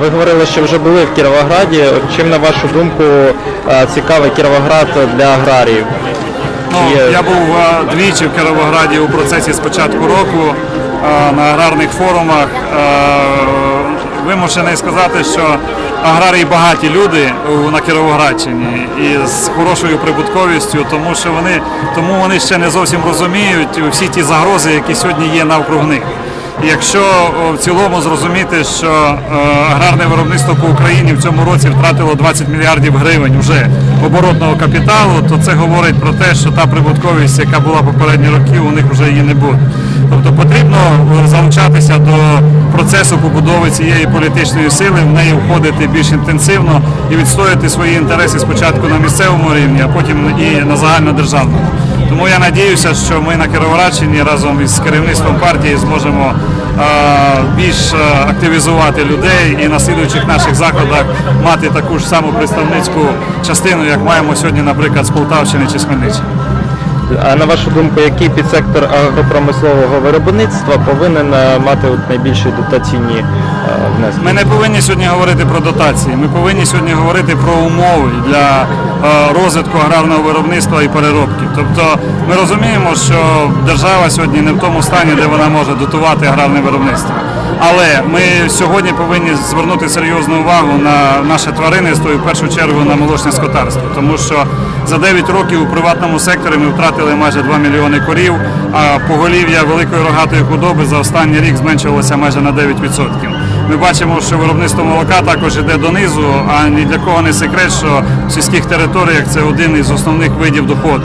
Ви говорили, що вже були в Кіровограді. Чим, на вашу думку, цікавий Кіровоград для аграріїв? Ну, я був двічі в Кіровограді у процесі з початку року на аграрних форумах. Вимушений сказати, що аграрії багаті люди на Кіровоградщині і з хорошою прибутковістю, тому що вони тому вони ще не зовсім розуміють всі ті загрози, які сьогодні є навкруг них. Якщо в цілому зрозуміти, що е, аграрне виробництво по Україні в цьому році втратило 20 мільярдів гривень вже оборотного капіталу, то це говорить про те, що та прибутковість, яка була попередні роки, у них вже її не буде. Тобто потрібно е, залучатися до процесу побудови цієї політичної сили, в неї входити більш інтенсивно і відстояти свої інтереси спочатку на місцевому рівні, а потім і на загальнодержавному. Тому я надіюся, що ми на Кіровоградщині разом із керівництвом партії зможемо більш активізувати людей і на слідуючих наших заходах мати таку ж саму представницьку частину, як маємо сьогодні, наприклад, з Полтавщини чи з Хмельниччини. А на вашу думку, який підсектор агропромислового виробництва повинен мати от найбільші дотаційні внески? Ми не повинні сьогодні говорити про дотації. Ми повинні сьогодні говорити про умови для е, розвитку аграрного виробництва і переробки. Тобто ми розуміємо, що держава сьогодні не в тому стані, де вона може дотувати аграрне виробництво. Але ми сьогодні повинні звернути серйозну увагу на наше тваринництво і в першу чергу на молочне скотарство, тому що за 9 років у приватному секторі ми втратили майже 2 мільйони корів, а поголів'я великої рогатої худоби за останній рік зменшилося майже на 9%. Ми бачимо, що виробництво молока також йде донизу, а ні для кого не секрет, що в сільських територіях це один із основних видів доходу.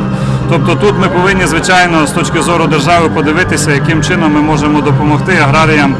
Тобто тут ми повинні, звичайно, з точки зору держави подивитися, яким чином ми можемо допомогти аграріям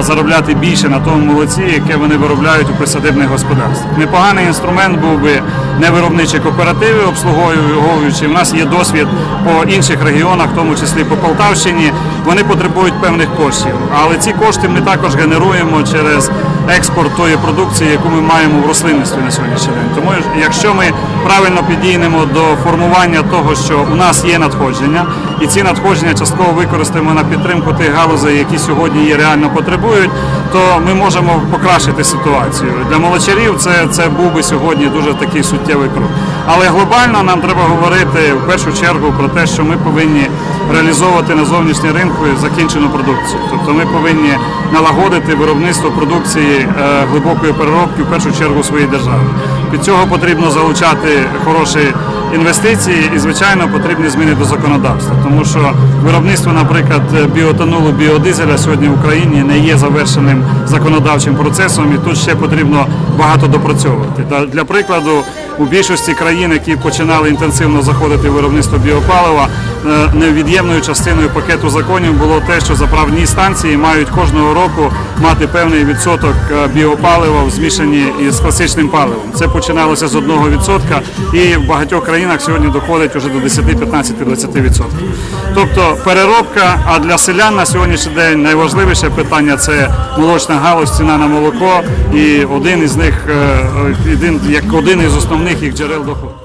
заробляти більше на тому молоці, яке вони виробляють у присадибних господарствах. Непоганий інструмент був би невиробничі кооперативи обслуговуючи. У нас є досвід по інших регіонах, в тому числі по Полтавщині. Вони потребують певних коштів, але ці кошти ми також генеруємо через експорт тої продукції, яку ми маємо в рослинництві на сьогоднішній день. Тому якщо ми правильно підійдемо до формування того, що у нас є надходження, і ці надходження частково використаємо на підтримку тих галузей, які сьогодні її реально потребують, то ми можемо покращити ситуацію. Для молочарів це, це був би сьогодні дуже такий суттєвий крок. Але глобально нам треба говорити в першу чергу про те, що ми повинні реалізовувати на зовнішній ринку закінчену продукцію. Тобто ми повинні налагодити виробництво продукції е, глибокої переробки в першу чергу своїй державі. Під цього потрібно залучати хороші інвестиції і, звичайно, потрібні зміни до законодавства, тому що виробництво, наприклад, біотонулу, біодизеля сьогодні в Україні не є завершеним законодавчим процесом, і тут ще потрібно багато допрацьовувати. Для прикладу, у більшості країн, які починали інтенсивно заходити в виробництво біопалива, е, невід'ємною частиною пакету законів було те, що заправні станції мають кожного року мати певний відсоток е, біопалива в змішанні із класичним паливом. Це починалося з 1% і в багатьох країнах сьогодні доходить вже до 10, 15, 20%. Тобто переробка, а для селян на сьогоднішній день найважливіше питання це молочна галузь, ціна на молоко і один із них, е, як один із основних їх джерел доходу.